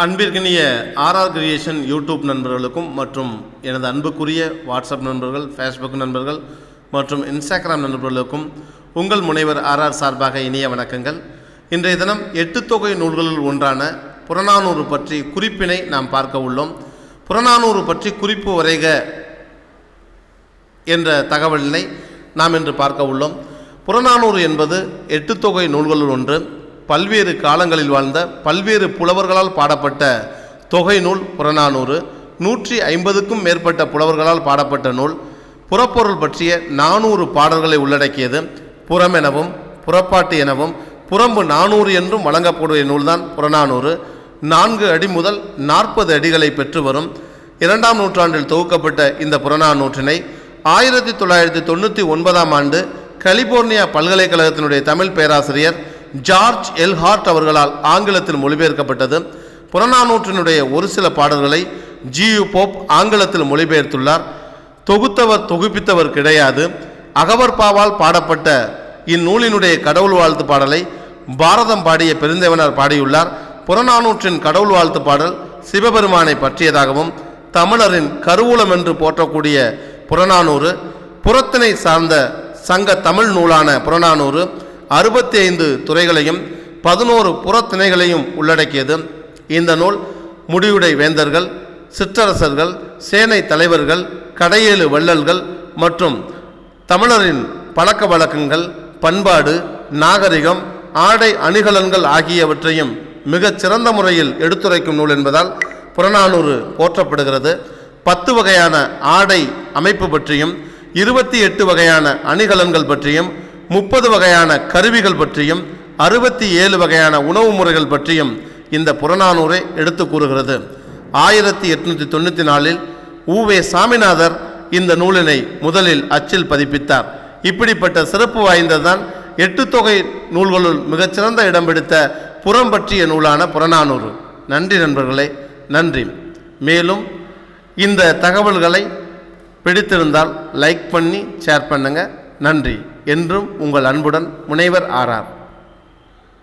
அன்பிற்கினிய RR creation YouTube நண்பர்களுக்கும் மற்றும் எனது அன்புக்குரிய வாட்ஸ்அப் நண்பர்கள் ஃபேஸ்புக் நண்பர்கள் மற்றும் இன்ஸ்டாகிராம் நண்பர்களுக்கும் உங்கள் முனைவர் ஆர்ஆர் சார்பாக இனிய வணக்கங்கள். இன்றைய தினம் எட்டு தொகை நூல்களுள் ஒன்றான புறநானூறு பற்றி குறிப்பினை நாம் பார்க்க உள்ளோம். புறநானூறு பற்றி குறிப்பு வரைக என்ற தகவலினை நாம் இன்று பார்க்க உள்ளோம். புறநானூறு என்பது எட்டு தொகை நூல்களுள் ஒன்று. பல்வேறு காலங்களில் வாழ்ந்த பல்வேறு புலவர்களால் பாடப்பட்ட தொகை நூல் புறநானூறு நூற்றி ஐம்பதுக்கும் மேற்பட்ட புலவர்களால் பாடப்பட்ட நூல். புறப்பொருள் பற்றிய நானூறு பாடல்களை உள்ளடக்கியது. புறம் எனவும் புறப்பாட்டு எனவும் புறம்பு நானூறு என்றும் வழங்கக்கூடிய நூல்தான் புறநானூறு. நான்கு அடி முதல் நாற்பது அடிகளை பெற்று வரும். இரண்டாம் நூற்றாண்டில் தொகுக்கப்பட்ட இந்த புறநானூற்றினை ஆயிரத்தி தொள்ளாயிரத்தி தொண்ணூற்றி ஒன்பதாம் ஆண்டு கலிபோர்னியா பல்கலைக்கழகத்தினுடைய தமிழ் பேராசிரியர் ஜார்ஜ் எல்ஹார்ட் அவர்களால் ஆங்கிலத்தில் மொழிபெயர்க்கப்பட்டது. புறநானூற்றினுடைய ஒரு சில பாடல்களை ஜியு போப் ஆங்கிலத்தில் மொழிபெயர்த்துள்ளார். தொகுத்தவர் தொகுப்பித்தவர் கிடையாது. அகவற்பாவால் பாடப்பட்ட இந்நூலினுடைய கடவுள் வாழ்த்து பாடலை பாரதம் பாடிய பெருந்தேவனார் பாடியுள்ளார். புறநானூற்றின் கடவுள் வாழ்த்து பாடல் சிவபெருமானை பற்றியதாகவும் தமிழரின் கருவூலம் என்று போற்றக்கூடிய புறநானூறு புறத்தினை சார்ந்த சங்க தமிழ் நூலான புறநானூறு அறுபத்தி ஐந்து துறைகளையும் பதினோரு புறத்திணைகளையும் உள்ளடக்கியது. இந்த நூல் முடிவுடை வேந்தர்கள் சிற்றரசர்கள் சேனை தலைவர்கள் கடையேழு வள்ளல்கள் மற்றும் தமிழரின் பழக்க வழக்கங்கள் பண்பாடு நாகரிகம் ஆடை அணிகலன்கள் ஆகியவற்றையும் மிகச் சிறந்த முறையில் எடுத்துரைக்கும் நூல் என்பதால் புறநானூறு போற்றப்படுகிறது. பத்து வகையான ஆடை அமைப்பு பற்றியும் இருபத்தி எட்டு வகையான அணிகலன்கள் பற்றியும் முப்பது வகையான கருவிகள் பற்றியும் அறுபத்தி ஏழு வகையான உணவு முறைகள் பற்றியும் இந்த புறநானூரை எடுத்து கூறுகிறது. ஆயிரத்தி எட்நூற்றி தொண்ணூற்றி நாலில் ஊவே சாமிநாதர் இந்த நூலினை முதலில் அச்சில் பதிப்பித்தார். இப்படிப்பட்ட சிறப்பு வாய்ந்ததுதான் எட்டு தொகை நூல்களுள் மிகச்சிறந்த இடம் பிடித்த புறம் பற்றிய நூலான புறநானூறு. நன்றி நண்பர்களே நன்றி. மேலும் இந்த தகவல்களை பிடித்திருந்தால் லைக் பண்ணி ஷேர் பண்ணுங்கள் நன்றி. என்றும் உங்கள் அன்புடன் முனைவர் ஆறார்